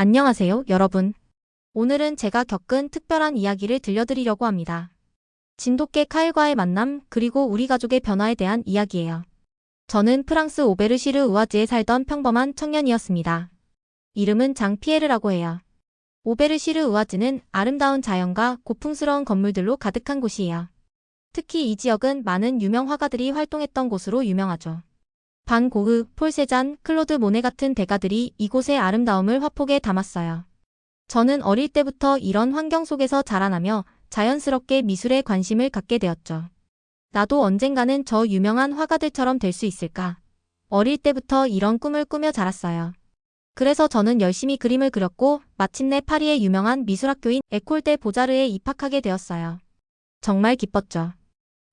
안녕하세요, 여러분. 오늘은 제가 겪은 특별한 이야기를 들려드리려고 합니다. 진돗개 카일과의 만남, 그리고 우리 가족의 변화에 대한 이야기예요. 저는 프랑스 오베르시르 우아즈에 살던 평범한 청년이었습니다. 이름은 장 피에르라고 해요. 오베르시르 우아즈는 아름다운 자연과 고풍스러운 건물들로 가득한 곳이에요. 특히 이 지역은 많은 유명 화가들이 활동했던 곳으로 유명하죠. 반 고흐, 폴 세잔, 클로드 모네 같은 대가들이 이곳의 아름다움을 화폭에 담았어요. 저는 어릴 때부터 이런 환경 속에서 자라나며 자연스럽게 미술에 관심을 갖게 되었죠. 나도 언젠가는 저 유명한 화가들처럼 될 수 있을까? 어릴 때부터 이런 꿈을 꾸며 자랐어요. 그래서 저는 열심히 그림을 그렸고 마침내 파리의 유명한 미술학교인 에콜 데 보자르에 입학하게 되었어요. 정말 기뻤죠.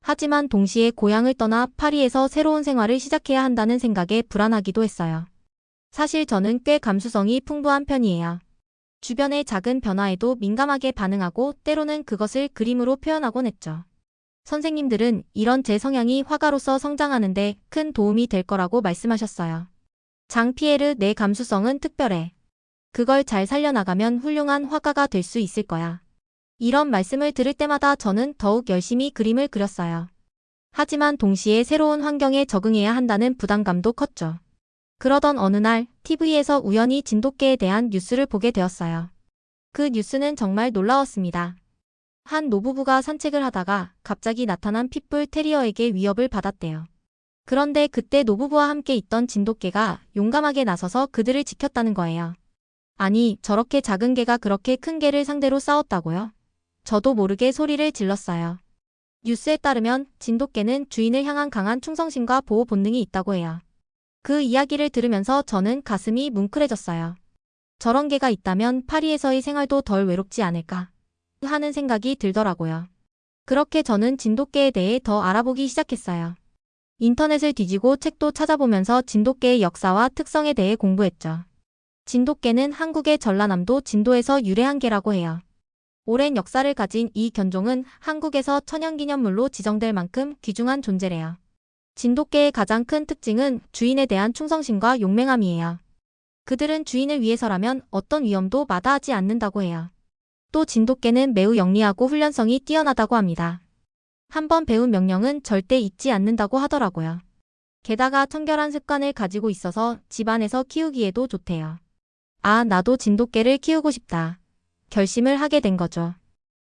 하지만 동시에 고향을 떠나 파리에서 새로운 생활을 시작해야 한다는 생각에 불안하기도 했어요. 사실 저는 꽤 감수성이 풍부한 편이에요. 주변의 작은 변화에도 민감하게 반응하고 때로는 그것을 그림으로 표현하곤 했죠. 선생님들은 이런 제 성향이 화가로서 성장하는데 큰 도움이 될 거라고 말씀하셨어요. 장피에르 내 감수성은 특별해. 그걸 잘 살려나가면 훌륭한 화가가 될 수 있을 거야. 이런 말씀을 들을 때마다 저는 더욱 열심히 그림을 그렸어요. 하지만 동시에 새로운 환경에 적응해야 한다는 부담감도 컸죠. 그러던 어느 날 TV에서 우연히 진돗개에 대한 뉴스를 보게 되었어요. 그 뉴스는 정말 놀라웠습니다. 한 노부부가 산책을 하다가 갑자기 나타난 핏불 테리어에게 위협을 받았대요. 그런데 그때 노부부와 함께 있던 진돗개가 용감하게 나서서 그들을 지켰다는 거예요. 아니, 저렇게 작은 개가 그렇게 큰 개를 상대로 싸웠다고요? 저도 모르게 소리를 질렀어요. 뉴스에 따르면 진돗개는 주인을 향한 강한 충성심과 보호 본능이 있다고 해요. 그 이야기를 들으면서 저는 가슴이 뭉클해졌어요. 저런 개가 있다면 파리에서의 생활도 덜 외롭지 않을까 하는 생각이 들더라고요. 그렇게 저는 진돗개에 대해 더 알아보기 시작했어요. 인터넷을 뒤지고 책도 찾아보면서 진돗개의 역사와 특성에 대해 공부했죠. 진돗개는 한국의 전라남도 진도에서 유래한 개라고 해요. 오랜 역사를 가진 이 견종은 한국에서 천연기념물로 지정될 만큼 귀중한 존재래요. 진돗개의 가장 큰 특징은 주인에 대한 충성심과 용맹함이에요. 그들은 주인을 위해서라면 어떤 위험도 마다하지 않는다고 해요. 또 진돗개는 매우 영리하고 훈련성이 뛰어나다고 합니다. 한번 배운 명령은 절대 잊지 않는다고 하더라고요. 게다가 청결한 습관을 가지고 있어서 집안에서 키우기에도 좋대요. 아, 나도 진돗개를 키우고 싶다. 결심을 하게 된 거죠.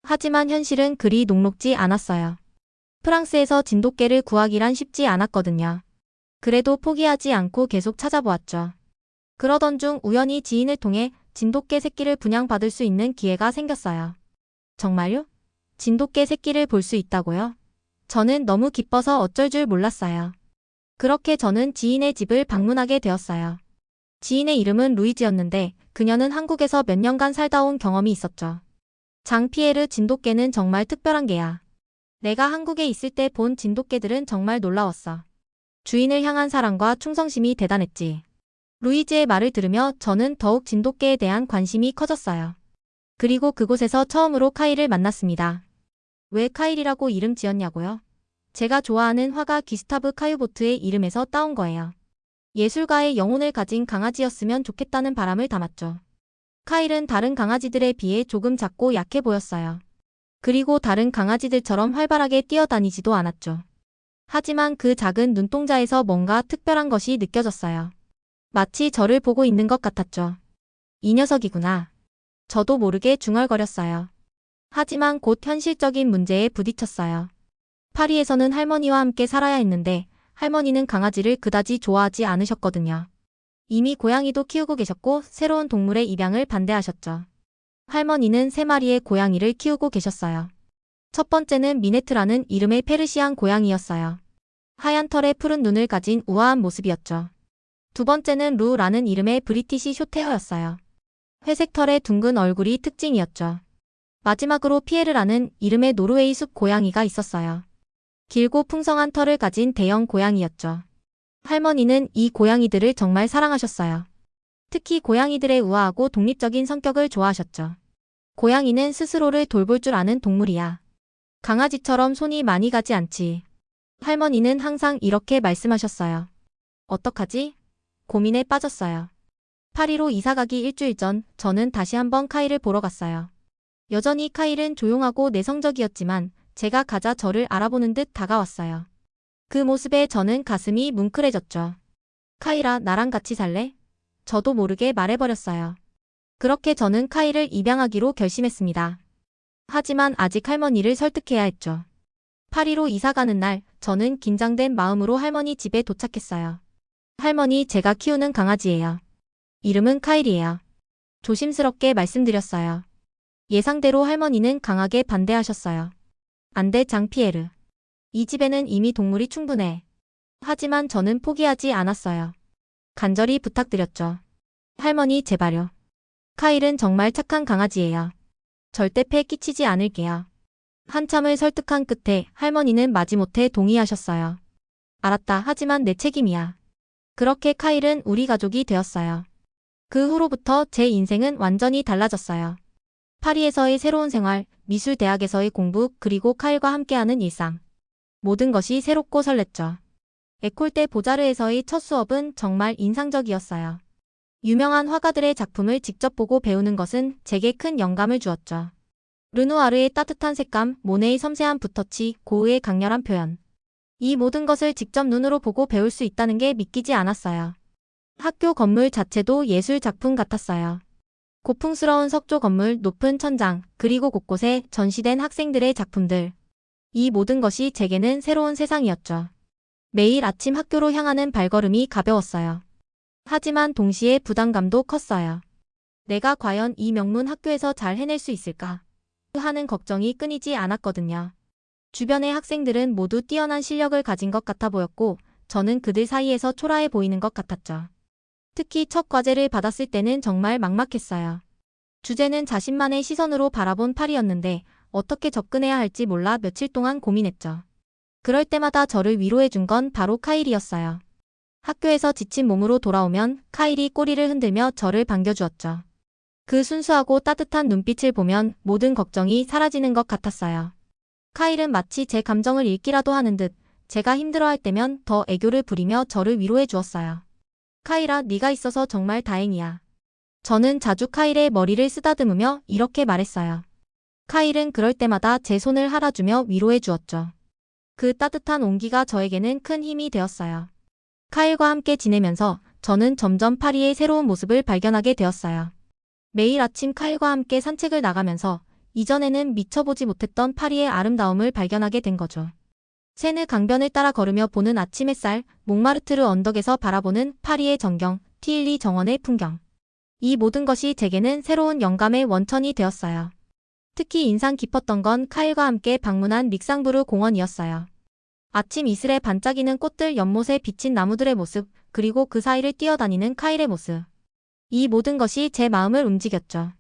하지만 현실은 그리 녹록지 않았어요. 프랑스에서 진돗개를 구하기란 쉽지 않았거든요. 그래도 포기하지 않고 계속 찾아보았죠. 그러던 중 우연히 지인을 통해 진돗개 새끼를 분양받을 수 있는 기회가 생겼어요. 정말요? 진돗개 새끼를 볼 수 있다고요? 저는 너무 기뻐서 어쩔 줄 몰랐어요. 그렇게 저는 지인의 집을 방문하게 되었어요. 지인의 이름은 루이지였는데 그녀는 한국에서 몇 년간 살다 온 경험이 있었죠. 장피에르 진돗개는 정말 특별한 개야. 내가 한국에 있을 때 본 진돗개들은 정말 놀라웠어. 주인을 향한 사랑과 충성심이 대단했지. 루이지의 말을 들으며 저는 더욱 진돗개에 대한 관심이 커졌어요. 그리고 그곳에서 처음으로 카일을 만났습니다. 왜 카일이라고 이름 지었냐고요? 제가 좋아하는 화가 기스타브 카유보트의 이름에서 따온 거예요. 예술가의 영혼을 가진 강아지였으면 좋겠다는 바람을 담았죠. 카일은 다른 강아지들에 비해 조금 작고 약해 보였어요. 그리고 다른 강아지들처럼 활발하게 뛰어다니지도 않았죠. 하지만 그 작은 눈동자에서 뭔가 특별한 것이 느껴졌어요. 마치 저를 보고 있는 것 같았죠. 이 녀석이구나. 저도 모르게 중얼거렸어요. 하지만 곧 현실적인 문제에 부딪혔어요. 파리에서는 할머니와 함께 살아야 했는데 할머니는 강아지를 그다지 좋아하지 않으셨거든요. 이미 고양이도 키우고 계셨고 새로운 동물의 입양을 반대하셨죠. 할머니는 세 마리의 고양이를 키우고 계셨어요. 첫 번째는 미네트라는 이름의 페르시안 고양이였어요. 하얀 털에 푸른 눈을 가진 우아한 모습이었죠. 두 번째는 루라는 이름의 브리티시 쇼테어였어요. 회색 털에 둥근 얼굴이 특징이었죠. 마지막으로 피에르라는 이름의 노르웨이 숲 고양이가 있었어요. 길고 풍성한 털을 가진 대형 고양이였죠. 할머니는 이 고양이들을 정말 사랑하셨어요. 특히 고양이들의 우아하고 독립적인 성격을 좋아하셨죠. 고양이는 스스로를 돌볼 줄 아는 동물이야. 강아지처럼 손이 많이 가지 않지. 할머니는 항상 이렇게 말씀하셨어요. 어떡하지? 고민에 빠졌어요. 파리로 이사가기 일주일 전 저는 다시 한번 카이를 보러 갔어요. 여전히 카일은 조용하고 내성적이었지만 제가 가자 저를 알아보는 듯 다가왔어요. 그 모습에 저는 가슴이 뭉클해졌죠. 카이라 나랑 같이 살래? 저도 모르게 말해버렸어요. 그렇게 저는 카이를 입양하기로 결심했습니다. 하지만 아직 할머니를 설득해야 했죠. 파리로 이사가는 날 저는 긴장된 마음으로 할머니 집에 도착했어요. 할머니 제가 키우는 강아지예요. 이름은 카일이에요. 조심스럽게 말씀드렸어요. 예상대로 할머니는 강하게 반대하셨어요. 안 돼, 장피에르. 이 집에는 이미 동물이 충분해. 하지만 저는 포기하지 않았어요. 간절히 부탁드렸죠. 할머니, 제발요. 카일은 정말 착한 강아지예요. 절대 폐 끼치지 않을게요. 한참을 설득한 끝에 할머니는 마지못해 동의하셨어요. 알았다. 하지만 내 책임이야. 그렇게 카일은 우리 가족이 되었어요. 그 후로부터 제 인생은 완전히 달라졌어요. 파리에서의 새로운 생활, 미술대학에서의 공부, 그리고 카일과 함께하는 일상. 모든 것이 새롭고 설렜죠. 에콜대 보자르에서의 첫 수업은 정말 인상적이었어요. 유명한 화가들의 작품을 직접 보고 배우는 것은 제게 큰 영감을 주었죠. 르누아르의 따뜻한 색감, 모네의 섬세한 붓터치, 고흐의 강렬한 표현. 이 모든 것을 직접 눈으로 보고 배울 수 있다는 게 믿기지 않았어요. 학교 건물 자체도 예술 작품 같았어요. 고풍스러운 석조 건물, 높은 천장, 그리고 곳곳에 전시된 학생들의 작품들. 이 모든 것이 제게는 새로운 세상이었죠. 매일 아침 학교로 향하는 발걸음이 가벼웠어요. 하지만 동시에 부담감도 컸어요. 내가 과연 이 명문 학교에서 잘 해낼 수 있을까? 하는 걱정이 끊이지 않았거든요. 주변의 학생들은 모두 뛰어난 실력을 가진 것 같아 보였고, 저는 그들 사이에서 초라해 보이는 것 같았죠. 특히 첫 과제를 받았을 때는 정말 막막했어요. 주제는 자신만의 시선으로 바라본 팔이었는데 어떻게 접근해야 할지 몰라 며칠 동안 고민했죠. 그럴 때마다 저를 위로해준 건 바로 카일이었어요. 학교에서 지친 몸으로 돌아오면 카일이 꼬리를 흔들며 저를 반겨주었죠. 그 순수하고 따뜻한 눈빛을 보면 모든 걱정이 사라지는 것 같았어요. 카일은 마치 제 감정을 읽기라도 하는 듯 제가 힘들어할 때면 더 애교를 부리며 저를 위로해 주었어요. 카일아, 네가 있어서 정말 다행이야. 저는 자주 카일의 머리를 쓰다듬으며 이렇게 말했어요. 카일은 그럴 때마다 제 손을 할아주며 위로해 주었죠. 그 따뜻한 온기가 저에게는 큰 힘이 되었어요. 카일과 함께 지내면서 저는 점점 파리의 새로운 모습을 발견하게 되었어요. 매일 아침 카일과 함께 산책을 나가면서 이전에는 미쳐보지 못했던 파리의 아름다움을 발견하게 된 거죠. 세느 강변을 따라 걸으며 보는 아침 햇살, 몽마르트르 언덕에서 바라보는 파리의 전경, 티일리 정원의 풍경. 이 모든 것이 제게는 새로운 영감의 원천이 되었어요. 특히 인상 깊었던 건 카일과 함께 방문한 릭상부르 공원이었어요. 아침 이슬에 반짝이는 꽃들 연못에 비친 나무들의 모습, 그리고 그 사이를 뛰어다니는 카일의 모습. 이 모든 것이 제 마음을 움직였죠.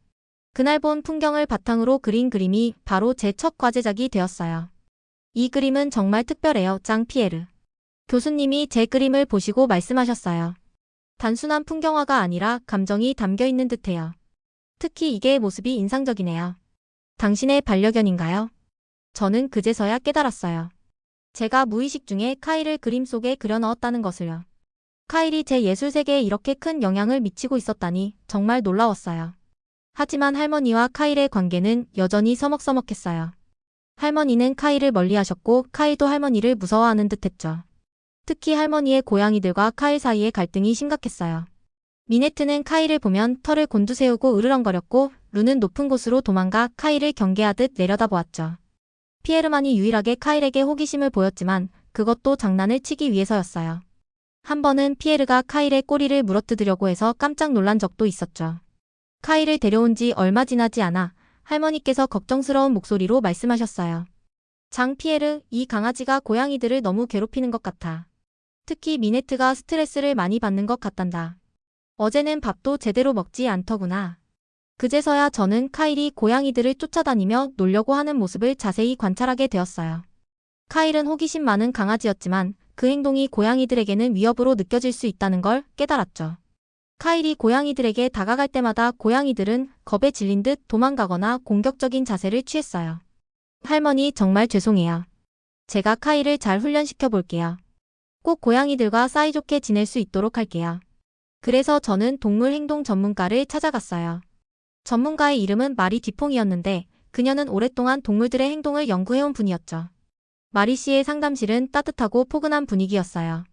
그날 본 풍경을 바탕으로 그린 그림이 바로 제 첫 과제작이 되었어요. 이 그림은 정말 특별해요, 짱 피에르. 교수님이 제 그림을 보시고 말씀하셨어요. 단순한 풍경화가 아니라 감정이 담겨 있는 듯해요. 특히 이게 모습이 인상적이네요. 당신의 반려견인가요? 저는 그제서야 깨달았어요. 제가 무의식 중에 카일을 그림 속에 그려 넣었다는 것을요. 카일이 제 예술 세계에 이렇게 큰 영향을 미치고 있었다니 정말 놀라웠어요. 하지만 할머니와 카일의 관계는 여전히 서먹서먹했어요. 할머니는 카일을 멀리 하셨고 카일도 할머니를 무서워하는 듯 했죠. 특히 할머니의 고양이들과 카일 사이의 갈등이 심각했어요. 미네트는 카일을 보면 털을 곤두세우고 으르렁거렸고 루는 높은 곳으로 도망가 카일을 경계하듯 내려다보았죠. 피에르만이 유일하게 카일에게 호기심을 보였지만 그것도 장난을 치기 위해서였어요. 한 번은 피에르가 카일의 꼬리를 물어뜯으려고 해서 깜짝 놀란 적도 있었죠. 카일을 데려온 지 얼마 지나지 않아 할머니께서 걱정스러운 목소리로 말씀하셨어요. 장 피에르, 이 강아지가 고양이들을 너무 괴롭히는 것 같아. 특히 미네트가 스트레스를 많이 받는 것 같단다. 어제는 밥도 제대로 먹지 않더구나. 그제서야 저는 카일이 고양이들을 쫓아다니며 놀려고 하는 모습을 자세히 관찰하게 되었어요. 카일은 호기심 많은 강아지였지만 그 행동이 고양이들에게는 위협으로 느껴질 수 있다는 걸 깨달았죠. 카일이 고양이들에게 다가갈 때마다 고양이들은 겁에 질린 듯 도망가거나 공격적인 자세를 취했어요. 할머니 정말 죄송해요. 제가 카일을 잘 훈련시켜 볼게요. 꼭 고양이들과 사이좋게 지낼 수 있도록 할게요. 그래서 저는 동물 행동 전문가를 찾아갔어요. 전문가의 이름은 마리 디퐁이었는데 그녀는 오랫동안 동물들의 행동을 연구해온 분이었죠. 마리 씨의 상담실은 따뜻하고 포근한 분위기였어요.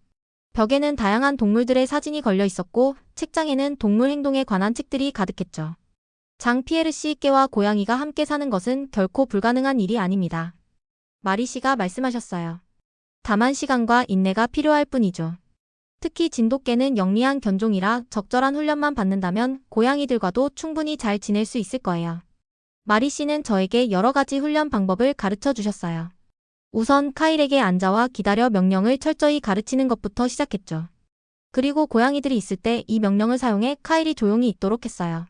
벽에는 다양한 동물들의 사진이 걸려 있었고 책장에는 동물 행동에 관한 책들이 가득했죠. 장 피에르 씨께와 고양이가 함께 사는 것은 결코 불가능한 일이 아닙니다. 마리 씨가 말씀하셨어요. 다만 시간과 인내가 필요할 뿐이죠. 특히 진돗개는 영리한 견종이라 적절한 훈련만 받는다면 고양이들과도 충분히 잘 지낼 수 있을 거예요. 마리 씨는 저에게 여러 가지 훈련 방법을 가르쳐 주셨어요. 우선 카일에게 앉아와 기다려 명령을 철저히 가르치는 것부터 시작했죠. 그리고 고양이들이 있을 때 이 명령을 사용해 카일이 조용히 있도록 했어요.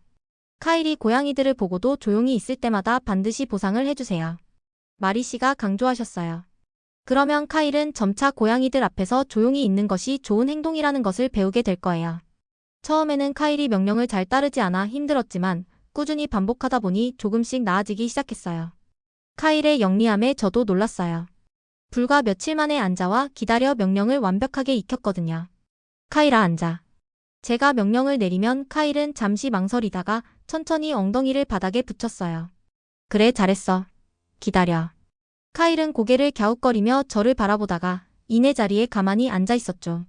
카일이 고양이들을 보고도 조용히 있을 때마다 반드시 보상을 해주세요. 마리 씨가 강조하셨어요. 그러면 카일은 점차 고양이들 앞에서 조용히 있는 것이 좋은 행동이라는 것을 배우게 될 거예요. 처음에는 카일이 명령을 잘 따르지 않아 힘들었지만 꾸준히 반복하다 보니 조금씩 나아지기 시작했어요. 카일의 영리함에 저도 놀랐어요. 불과 며칠 만에 앉아와 기다려 명령을 완벽하게 익혔거든요. 카일아 앉아. 제가 명령을 내리면 카일은 잠시 망설이다가 천천히 엉덩이를 바닥에 붙였어요. 그래 잘했어. 기다려. 카일은 고개를 갸웃거리며 저를 바라보다가 이내 자리에 가만히 앉아 있었죠.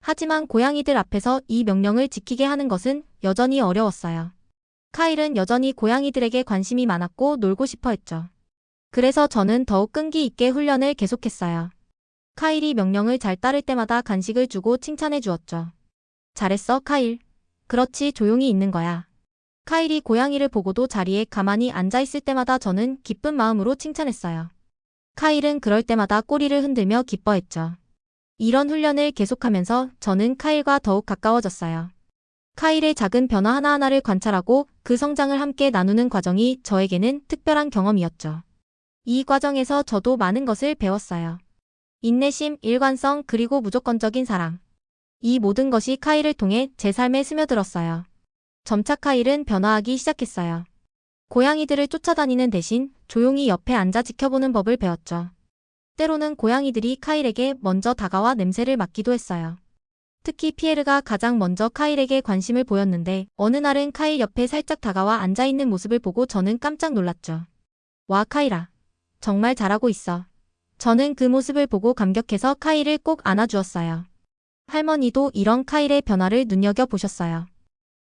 하지만 고양이들 앞에서 이 명령을 지키게 하는 것은 여전히 어려웠어요. 카일은 여전히 고양이들에게 관심이 많았고 놀고 싶어 했죠. 그래서 저는 더욱 끈기 있게 훈련을 계속했어요. 카일이 명령을 잘 따를 때마다 간식을 주고 칭찬해 주었죠. 잘했어, 카일. 그렇지, 조용히 있는 거야. 카일이 고양이를 보고도 자리에 가만히 앉아 있을 때마다 저는 기쁜 마음으로 칭찬했어요. 카일은 그럴 때마다 꼬리를 흔들며 기뻐했죠. 이런 훈련을 계속하면서 저는 카일과 더욱 가까워졌어요. 카일의 작은 변화 하나하나를 관찰하고 그 성장을 함께 나누는 과정이 저에게는 특별한 경험이었죠. 이 과정에서 저도 많은 것을 배웠어요. 인내심, 일관성, 그리고 무조건적인 사랑. 이 모든 것이 카일을 통해 제 삶에 스며들었어요. 점차 카일은 변화하기 시작했어요. 고양이들을 쫓아다니는 대신 조용히 옆에 앉아 지켜보는 법을 배웠죠. 때로는 고양이들이 카일에게 먼저 다가와 냄새를 맡기도 했어요. 특히 피에르가 가장 먼저 카일에게 관심을 보였는데 어느 날은 카일 옆에 살짝 다가와 앉아있는 모습을 보고 저는 깜짝 놀랐죠. 와 카일아. 정말 잘하고 있어. 저는 그 모습을 보고 감격해서 카일을 꼭 안아주었어요. 할머니도 이런 카일의 변화를 눈여겨보셨어요.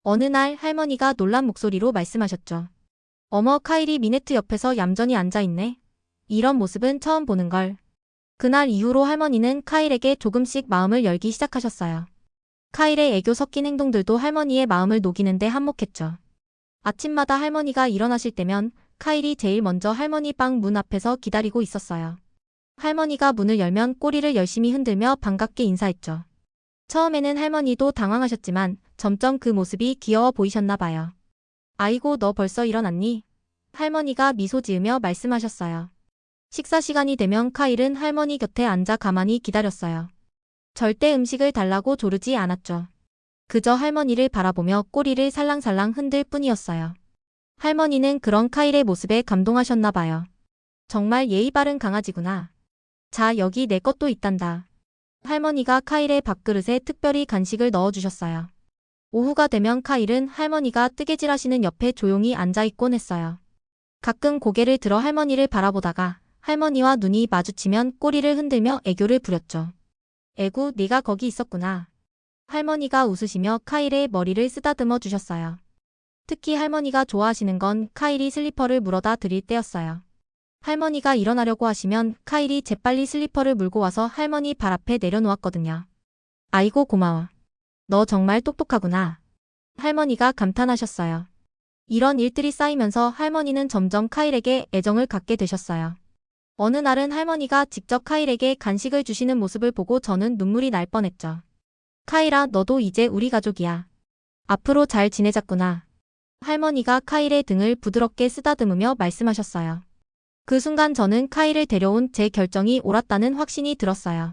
어느 날 할머니가 놀란 목소리로 말씀하셨죠. 어머 카일이 미네트 옆에서 얌전히 앉아있네. 이런 모습은 처음 보는 걸. 그날 이후로 할머니는 카일에게 조금씩 마음을 열기 시작하셨어요. 카일의 애교 섞인 행동들도 할머니의 마음을 녹이는데 한몫했죠. 아침마다 할머니가 일어나실 때면 카일이 제일 먼저 할머니 방 문 앞에서 기다리고 있었어요. 할머니가 문을 열면 꼬리를 열심히 흔들며 반갑게 인사했죠. 처음에는 할머니도 당황하셨지만 점점 그 모습이 귀여워 보이셨나 봐요. 아이고 너 벌써 일어났니? 할머니가 미소 지으며 말씀하셨어요. 식사 시간이 되면 카일은 할머니 곁에 앉아 가만히 기다렸어요. 절대 음식을 달라고 조르지 않았죠. 그저 할머니를 바라보며 꼬리를 살랑살랑 흔들 뿐이었어요. 할머니는 그런 카일의 모습에 감동하셨나 봐요. 정말 예의 바른 강아지구나. 자, 여기 내 것도 있단다. 할머니가 카일의 밥그릇에 특별히 간식을 넣어주셨어요. 오후가 되면 카일은 할머니가 뜨개질 하시는 옆에 조용히 앉아있곤 했어요. 가끔 고개를 들어 할머니를 바라보다가 할머니와 눈이 마주치면 꼬리를 흔들며 애교를 부렸죠. 애구, 네가 거기 있었구나. 할머니가 웃으시며 카일의 머리를 쓰다듬어 주셨어요. 특히 할머니가 좋아하시는 건 카일이 슬리퍼를 물어다 드릴 때였어요. 할머니가 일어나려고 하시면 카일이 재빨리 슬리퍼를 물고 와서 할머니 발 앞에 내려놓았거든요. 아이고 고마워. 너 정말 똑똑하구나. 할머니가 감탄하셨어요. 이런 일들이 쌓이면서 할머니는 점점 카일에게 애정을 갖게 되셨어요. 어느 날은 할머니가 직접 카일에게 간식을 주시는 모습을 보고 저는 눈물이 날 뻔했죠. 카일아, 너도 이제 우리 가족이야. 앞으로 잘 지내자꾸나. 할머니가 카일의 등을 부드럽게 쓰다듬으며 말씀하셨어요. 그 순간 저는 카일을 데려온 제 결정이 옳았다는 확신이 들었어요.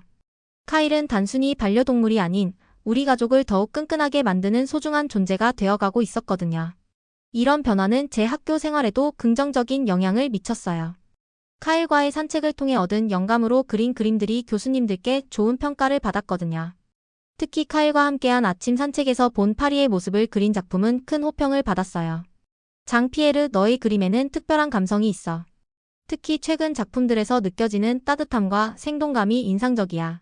카일은 단순히 반려동물이 아닌 우리 가족을 더욱 끈끈하게 만드는 소중한 존재가 되어가고 있었거든요. 이런 변화는 제 학교 생활에도 긍정적인 영향을 미쳤어요. 카일과의 산책을 통해 얻은 영감으로 그린 그림들이 교수님들께 좋은 평가를 받았거든요. 특히 카일과 함께한 아침 산책에서 본 파리의 모습을 그린 작품은 큰 호평을 받았어요. 장피에르 너의 그림에는 특별한 감성이 있어. 특히 최근 작품들에서 느껴지는 따뜻함과 생동감이 인상적이야.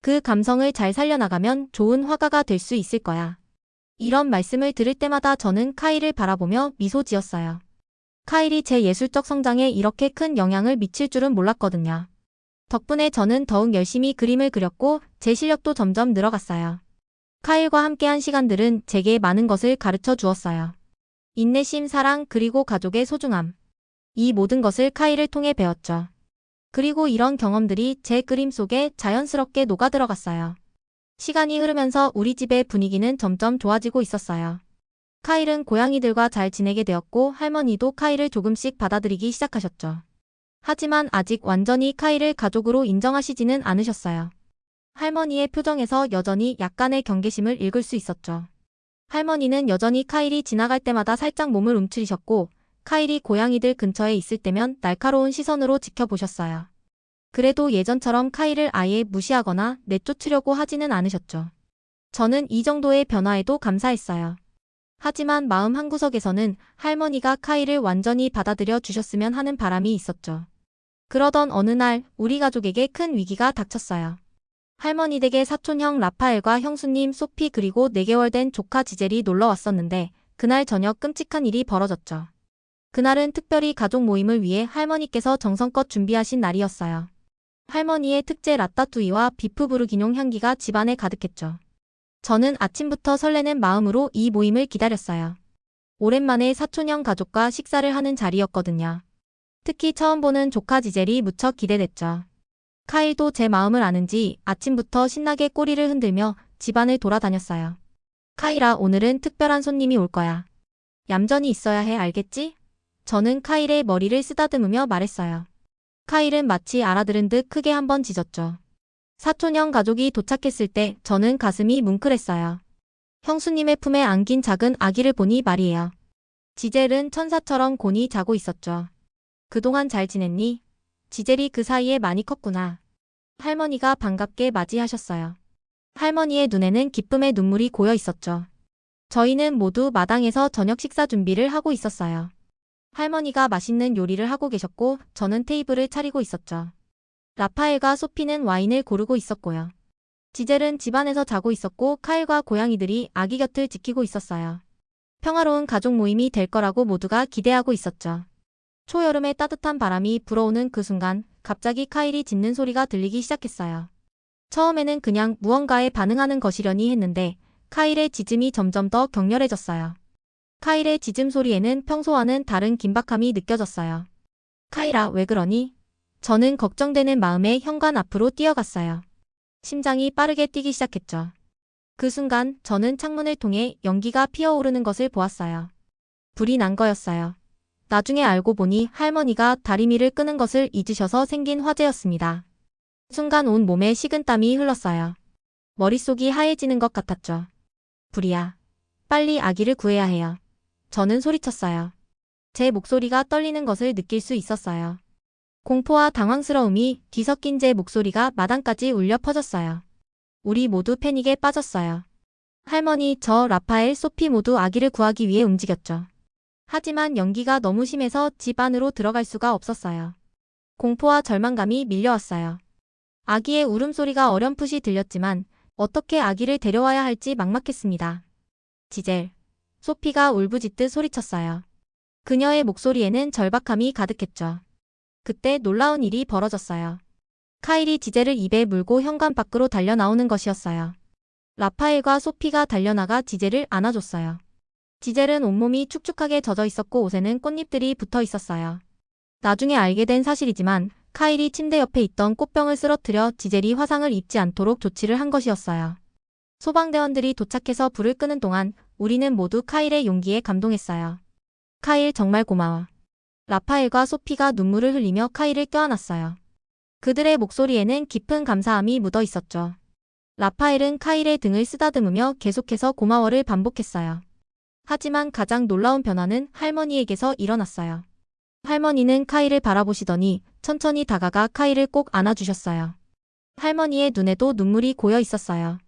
그 감성을 잘 살려나가면 좋은 화가가 될 수 있을 거야. 이런 말씀을 들을 때마다 저는 카일을 바라보며 미소 지었어요. 카일이 제 예술적 성장에 이렇게 큰 영향을 미칠 줄은 몰랐거든요. 덕분에 저는 더욱 열심히 그림을 그렸고 제 실력도 점점 늘어갔어요. 카일과 함께한 시간들은 제게 많은 것을 가르쳐 주었어요. 인내심, 사랑, 그리고 가족의 소중함. 이 모든 것을 카일을 통해 배웠죠. 그리고 이런 경험들이 제 그림 속에 자연스럽게 녹아들어갔어요. 시간이 흐르면서 우리 집의 분위기는 점점 좋아지고 있었어요. 카일은 고양이들과 잘 지내게 되었고 할머니도 카일을 조금씩 받아들이기 시작하셨죠. 하지만 아직 완전히 카일을 가족으로 인정하시지는 않으셨어요. 할머니의 표정에서 여전히 약간의 경계심을 읽을 수 있었죠. 할머니는 여전히 카일이 지나갈 때마다 살짝 몸을 움츠리셨고 카일이 고양이들 근처에 있을 때면 날카로운 시선으로 지켜보셨어요. 그래도 예전처럼 카일을 아예 무시하거나 내쫓으려고 하지는 않으셨죠. 저는 이 정도의 변화에도 감사했어요. 하지만 마음 한구석에서는 할머니가 카일을 완전히 받아들여 주셨으면 하는 바람이 있었죠. 그러던 어느 날 우리 가족에게 큰 위기가 닥쳤어요. 할머니 댁에 사촌형 라파엘과 형수님 소피 그리고 4개월 된 조카 지젤이 놀러 왔었는데 그날 저녁 끔찍한 일이 벌어졌죠. 그날은 특별히 가족 모임을 위해 할머니께서 정성껏 준비하신 날이었어요. 할머니의 특제 라따뚜이와 비프 부르기뇽 향기가 집안에 가득했죠. 저는 아침부터 설레는 마음으로 이 모임을 기다렸어요. 오랜만에 사촌형 가족과 식사를 하는 자리였거든요. 특히 처음 보는 조카 지젤이 무척 기대됐죠. 카일도 제 마음을 아는지 아침부터 신나게 꼬리를 흔들며 집안을 돌아다녔어요. 카일아, 오늘은 특별한 손님이 올 거야. 얌전히 있어야 해, 알겠지? 저는 카일의 머리를 쓰다듬으며 말했어요. 카일은 마치 알아들은 듯 크게 한번 짖었죠. 사촌형 가족이 도착했을 때 저는 가슴이 뭉클했어요. 형수님의 품에 안긴 작은 아기를 보니 말이에요. 지젤은 천사처럼 곤히 자고 있었죠. 그동안 잘 지냈니? 지젤이 그 사이에 많이 컸구나. 할머니가 반갑게 맞이하셨어요. 할머니의 눈에는 기쁨의 눈물이 고여 있었죠. 저희는 모두 마당에서 저녁 식사 준비를 하고 있었어요. 할머니가 맛있는 요리를 하고 계셨고 저는 테이블을 차리고 있었죠. 라파엘과 소피는 와인을 고르고 있었고요. 지젤은 집안에서 자고 있었고 카일과 고양이들이 아기 곁을 지키고 있었어요. 평화로운 가족 모임이 될 거라고 모두가 기대하고 있었죠. 초여름의 따뜻한 바람이 불어오는 그 순간 갑자기 카일이 짖는 소리가 들리기 시작했어요. 처음에는 그냥 무언가에 반응하는 것이려니 했는데 카일의 짖음이 점점 더 격렬해졌어요. 카일의 짖음 소리에는 평소와는 다른 긴박함이 느껴졌어요. 카일아, 왜 그러니? 저는 걱정되는 마음에 현관 앞으로 뛰어갔어요. 심장이 빠르게 뛰기 시작했죠. 그 순간 저는 창문을 통해 연기가 피어오르는 것을 보았어요. 불이 난 거였어요. 나중에 알고 보니 할머니가 다리미를 끄는 것을 잊으셔서 생긴 화재였습니다. 순간 온 몸에 식은땀이 흘렀어요. 머릿속이 하얘지는 것 같았죠. 불이야. 빨리 아기를 구해야 해요. 저는 소리쳤어요. 제 목소리가 떨리는 것을 느낄 수 있었어요. 공포와 당황스러움이 뒤섞인 제 목소리가 마당까지 울려 퍼졌어요. 우리 모두 패닉에 빠졌어요. 할머니, 저, 라파엘, 소피 모두 아기를 구하기 위해 움직였죠. 하지만 연기가 너무 심해서 집 안으로 들어갈 수가 없었어요. 공포와 절망감이 밀려왔어요. 아기의 울음소리가 어렴풋이 들렸지만 어떻게 아기를 데려와야 할지 막막했습니다. 지젤. 소피가 울부짖듯 소리쳤어요. 그녀의 목소리에는 절박함이 가득했죠. 그때 놀라운 일이 벌어졌어요. 카일이 지젤을 입에 물고 현관 밖으로 달려나오는 것이었어요. 라파엘과 소피가 달려나가 지젤을 안아줬어요. 지젤은 온몸이 축축하게 젖어 있었고 옷에는 꽃잎들이 붙어 있었어요. 나중에 알게 된 사실이지만 카일이 침대 옆에 있던 꽃병을 쓰러뜨려 지젤이 화상을 입지 않도록 조치를 한 것이었어요. 소방대원들이 도착해서 불을 끄는 동안 우리는 모두 카일의 용기에 감동했어요. 카일 정말 고마워. 라파엘과 소피가 눈물을 흘리며 카일을 껴안았어요. 그들의 목소리에는 깊은 감사함이 묻어 있었죠. 라파엘은 카일의 등을 쓰다듬으며 계속해서 고마워를 반복했어요. 하지만 가장 놀라운 변화는 할머니에게서 일어났어요. 할머니는 카일을 바라보시더니 천천히 다가가 카일을 꼭 안아주셨어요. 할머니의 눈에도 눈물이 고여 있었어요.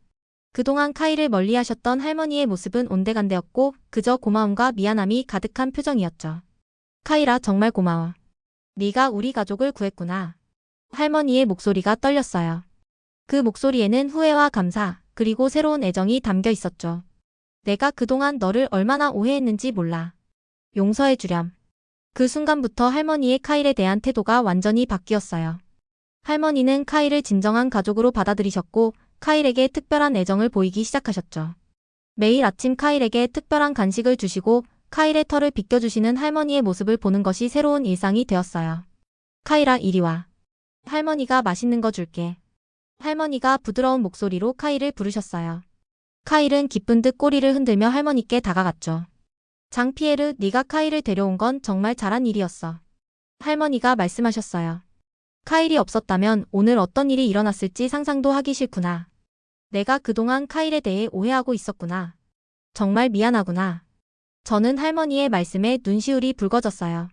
그동안 카이를 멀리하셨던 할머니의 모습은 온데간데였고 그저 고마움과 미안함이 가득한 표정이었죠. 카이라 정말 고마워. 네가 우리 가족을 구했구나. 할머니의 목소리가 떨렸어요. 그 목소리에는 후회와 감사, 그리고 새로운 애정이 담겨 있었죠. 내가 그동안 너를 얼마나 오해했는지 몰라. 용서해 주렴. 그 순간부터 할머니의 카일에 대한 태도가 완전히 바뀌었어요. 할머니는 카일을 진정한 가족으로 받아들이셨고 카일에게 특별한 애정을 보이기 시작하셨죠. 매일 아침 카일에게 특별한 간식을 주시고 카일의 털을 빗겨주시는 할머니의 모습을 보는 것이 새로운 일상이 되었어요. 카일아 이리 와. 할머니가 맛있는 거 줄게. 할머니가 부드러운 목소리로 카일을 부르셨어요. 카일은 기쁜 듯 꼬리를 흔들며 할머니께 다가갔죠. 장피에르, 네가 카일을 데려온 건 정말 잘한 일이었어. 할머니가 말씀하셨어요. 카일이 없었다면 오늘 어떤 일이 일어났을지 상상도 하기 싫구나. 내가 그동안 카일에 대해 오해하고 있었구나. 정말 미안하구나. 저는 할머니의 말씀에 눈시울이 붉어졌어요.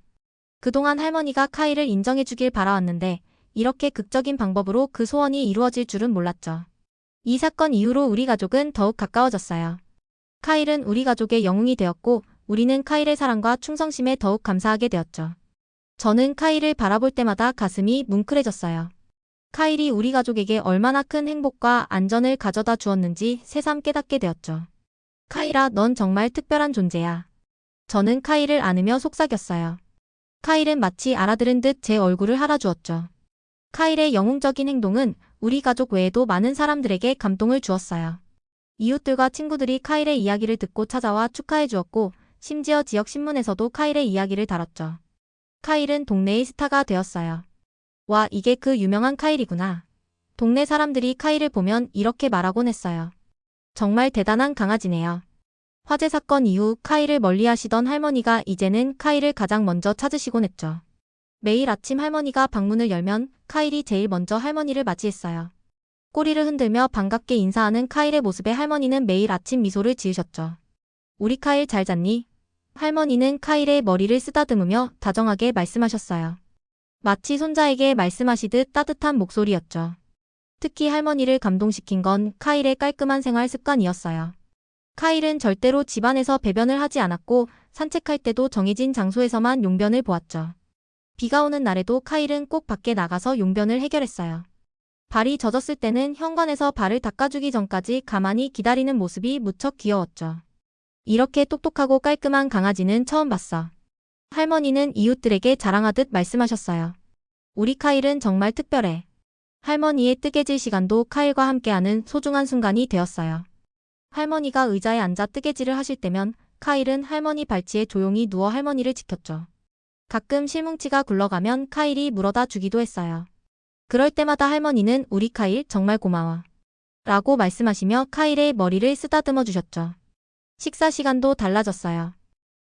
그동안 할머니가 카일을 인정해주길 바라왔는데 이렇게 극적인 방법으로 그 소원이 이루어질 줄은 몰랐죠. 이 사건 이후로 우리 가족은 더욱 가까워졌어요. 카일은 우리 가족의 영웅이 되었고 우리는 카일의 사랑과 충성심에 더욱 감사하게 되었죠. 저는 카일을 바라볼 때마다 가슴이 뭉클해졌어요. 카일이 우리 가족에게 얼마나 큰 행복과 안전을 가져다 주었는지 새삼 깨닫게 되었죠. 카일아, 넌 정말 특별한 존재야. 저는 카일을 안으며 속삭였어요. 카일은 마치 알아들은 듯 제 얼굴을 할아주었죠. 카일의 영웅적인 행동은 우리 가족 외에도 많은 사람들에게 감동을 주었어요. 이웃들과 친구들이 카일의 이야기를 듣고 찾아와 축하해 주었고, 심지어 지역 신문에서도 카일의 이야기를 다뤘죠. 카일은 동네의 스타가 되었어요. 와, 이게 그 유명한 카일이구나. 동네 사람들이 카일을 보면 이렇게 말하곤 했어요. 정말 대단한 강아지네요. 화재 사건 이후 카일을 멀리 하시던 할머니가 이제는 카일을 가장 먼저 찾으시곤 했죠. 매일 아침 할머니가 방문을 열면 카일이 제일 먼저 할머니를 맞이했어요. 꼬리를 흔들며 반갑게 인사하는 카일의 모습에 할머니는 매일 아침 미소를 지으셨죠. 우리 카일 잘 잤니? 할머니는 카일의 머리를 쓰다듬으며 다정하게 말씀하셨어요. 마치 손자에게 말씀하시듯 따뜻한 목소리였죠. 특히 할머니를 감동시킨 건 카일의 깔끔한 생활 습관이었어요. 카일은 절대로 집안에서 배변을 하지 않았고 산책할 때도 정해진 장소에서만 용변을 보았죠. 비가 오는 날에도 카일은 꼭 밖에 나가서 용변을 해결했어요. 발이 젖었을 때는 현관에서 발을 닦아주기 전까지 가만히 기다리는 모습이 무척 귀여웠죠. 이렇게 똑똑하고 깔끔한 강아지는 처음 봤어. 할머니는 이웃들에게 자랑하듯 말씀하셨어요. 우리 카일은 정말 특별해. 할머니의 뜨개질 시간도 카일과 함께하는 소중한 순간이 되었어요. 할머니가 의자에 앉아 뜨개질을 하실 때면 카일은 할머니 발치에 조용히 누워 할머니를 지켰죠. 가끔 실뭉치가 굴러가면 카일이 물어다 주기도 했어요. 그럴 때마다 할머니는 우리 카일 정말 고마워. 라고 말씀하시며 카일의 머리를 쓰다듬어 주셨죠. 식사 시간도 달라졌어요.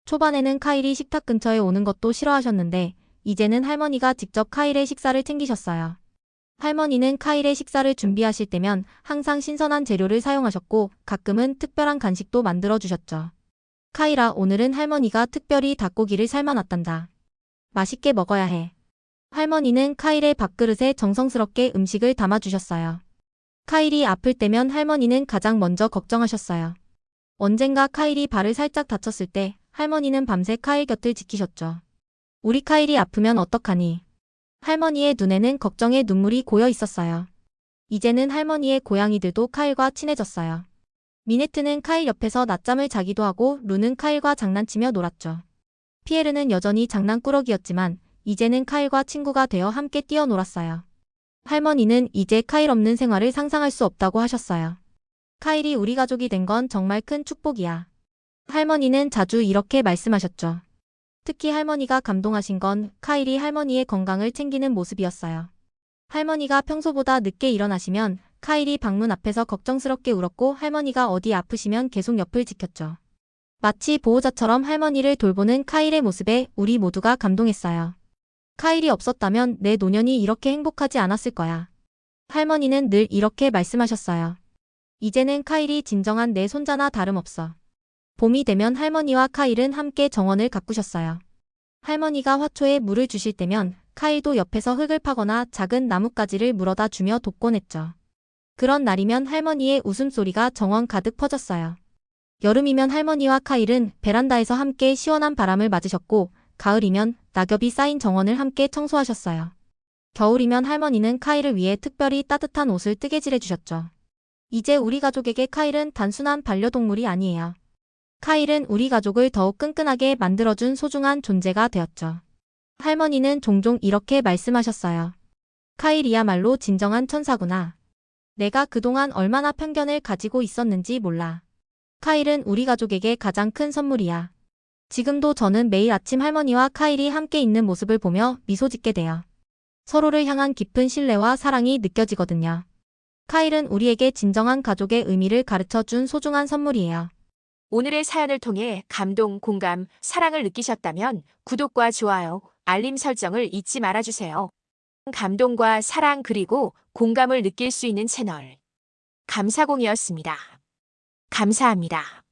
초반에는 카일이 식탁 근처에 오는 것도 싫어하셨는데 이제는 할머니가 직접 카일의 식사를 챙기셨어요. 할머니는 카일의 식사를 준비하실 때면 항상 신선한 재료를 사용하셨고 가끔은 특별한 간식도 만들어 주셨죠. 카일아, 오늘은 할머니가 특별히 닭고기를 삶아놨단다. 맛있게 먹어야 해. 할머니는 카일의 밥그릇에 정성스럽게 음식을 담아주셨어요. 카일이 아플 때면 할머니는 가장 먼저 걱정하셨어요. 언젠가 카일이 발을 살짝 다쳤을 때 할머니는 밤새 카일 곁을 지키셨죠. 우리 카일이 아프면 어떡하니? 할머니의 눈에는 걱정의 눈물이 고여 있었어요. 이제는 할머니의 고양이들도 카일과 친해졌어요. 미네트는 카일 옆에서 낮잠을 자기도 하고 루는 카일과 장난치며 놀았죠. 피에르는 여전히 장난꾸러기였지만 이제는 카일과 친구가 되어 함께 뛰어놀았어요. 할머니는 이제 카일 없는 생활을 상상할 수 없다고 하셨어요. 카일이 우리 가족이 된 건 정말 큰 축복이야. 할머니는 자주 이렇게 말씀하셨죠. 특히 할머니가 감동하신 건 카일이 할머니의 건강을 챙기는 모습이었어요. 할머니가 평소보다 늦게 일어나시면 카일이 방문 앞에서 걱정스럽게 울었고 할머니가 어디 아프시면 계속 옆을 지켰죠. 마치 보호자처럼 할머니를 돌보는 카일의 모습에 우리 모두가 감동했어요. 카일이 없었다면 내 노년이 이렇게 행복하지 않았을 거야. 할머니는 늘 이렇게 말씀하셨어요. 이제는 카일이 진정한 내 손자나 다름없어. 봄이 되면 할머니와 카일은 함께 정원을 가꾸셨어요. 할머니가 화초에 물을 주실 때면 카일도 옆에서 흙을 파거나 작은 나뭇가지를 물어다 주며 돕곤 했죠. 그런 날이면 할머니의 웃음소리가 정원 가득 퍼졌어요. 여름이면 할머니와 카일은 베란다에서 함께 시원한 바람을 맞으셨고, 가을이면 낙엽이 쌓인 정원을 함께 청소하셨어요. 겨울이면 할머니는 카일을 위해 특별히 따뜻한 옷을 뜨개질해 주셨죠. 이제 우리 가족에게 카일은 단순한 반려동물이 아니에요. 카일은 우리 가족을 더욱 끈끈하게 만들어준 소중한 존재가 되었죠. 할머니는 종종 이렇게 말씀하셨어요. 카일이야말로 진정한 천사구나. 내가 그동안 얼마나 편견을 가지고 있었는지 몰라. 카일은 우리 가족에게 가장 큰 선물이야. 지금도 저는 매일 아침 할머니와 카일이 함께 있는 모습을 보며 미소 짓게 돼요. 서로를 향한 깊은 신뢰와 사랑이 느껴지거든요. 카일은 우리에게 진정한 가족의 의미를 가르쳐 준 소중한 선물이에요. 오늘의 사연을 통해 감동, 공감, 사랑을 느끼셨다면 구독과 좋아요, 알림 설정을 잊지 말아주세요. 감동과 사랑 그리고 공감을 느낄 수 있는 채널. 감사공이었습니다. 감사합니다.